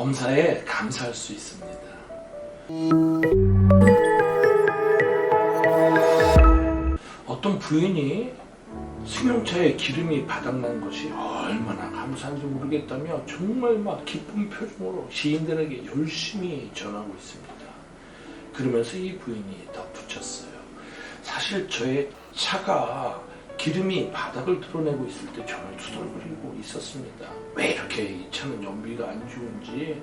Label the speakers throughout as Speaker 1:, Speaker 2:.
Speaker 1: 범사에 감사할 수 있습니다. 어떤 부인이 승용차에 기름이 바닥난 것이 얼마나 감사한지 모르겠다며 정말 막 기쁜 표정으로 시인들에게 열심히 전하고 있습니다. 그러면서 이 부인이 덧붙였어요. 사실 저의 차가 기름이 바닥을 드러내고 있을 때 저는 투덜거리고 있었습니다. 왜 이렇게 이 차는 연비가 안 좋은지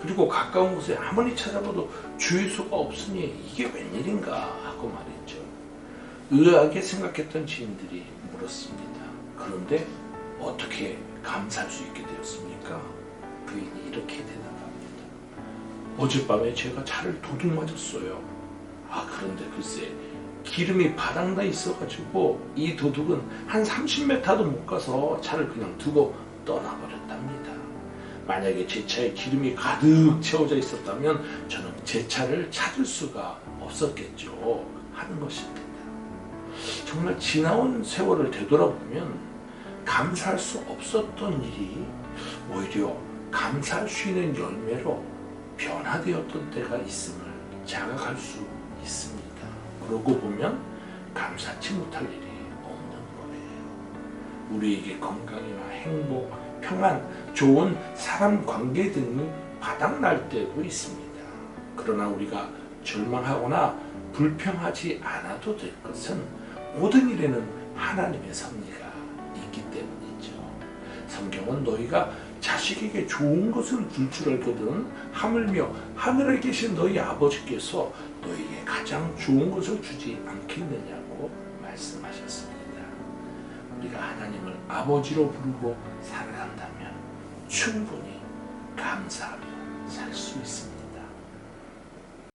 Speaker 1: 그리고 가까운 곳에 아무리 찾아봐도 주유소가 없으니 이게 웬일인가 하고 말했죠. 의아하게 생각했던 지인들이 물었습니다. 그런데 어떻게 감사할 수 있게 되었습니까? 부인이 이렇게 대답합니다. 어젯밤에 제가 차를 도둑 맞았어요. 아 그런데 글쎄 기름이 바닥나 있어가지고 이 도둑은 한 30m도 못 가서 차를 그냥 두고 떠나버렸답니다. 만약에 제 차에 기름이 가득 채워져 있었다면 저는 제 차를 찾을 수가 없었겠죠 하는 것입니다. 정말 지나온 세월을 되돌아보면 감사할 수 없었던 일이 오히려 감사할 수 있는 열매로 변화되었던 때가 있음을 자각할 수 있습니다. 그러고 보면 감사치 못할 일이 없는 거예요. 우리에게 건강이나 행복, 평안, 좋은 사람 관계 등이 바닥날 때도 있습니다. 그러나 우리가 절망하거나 불평하지 않아도 될 것은 모든 일에는 하나님의 섭리가 있기 때문이죠. 성경은 너희가 자식에게 좋은 것을 줄 줄 알거든 하물며 하늘에 계신 너희 아버지께서 너희에게 가장 좋은 것을 주지 않겠느냐고 말씀하셨습니다. 우리가 하나님을 아버지로 부르고 살아간다면 충분히 감사하며 살 수 있습니다.